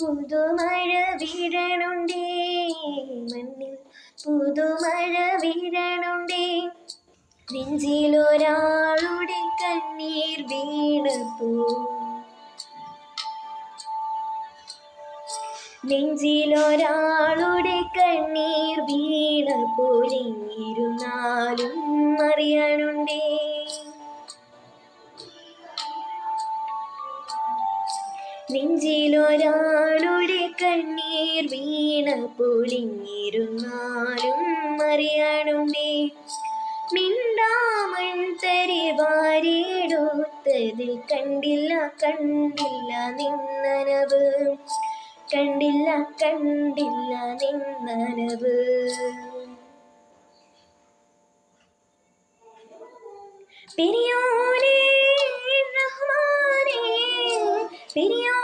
പുതുമഴ വീഴണുണ്ടേ. മണ്ണിൽ പുതുമഴ വീഴണുണ്ടേ. നെഞ്ചിലൊരാളുടെ കണ്ണീർ വീണപ്പോ. നെഞ്ചിലൊരാളുടെ കണ്ണീർ വീണപ്പോലിരുന്നാലും അറിയണുണ്ടേ നെഞ്ചിലൊരാളുടെ കണ്ണീർ വീണ അറിയണുണ്ടേ മിണ്ടാമൺ തരി വാരിയെടുത്തതിൽ കണ്ടില്ല കണ്ടില്ല നിന്നനവ്. കണ്ടില്ല കണ്ടില്ല നിന്നനവ്. പിരിയോനെ പിരിയോ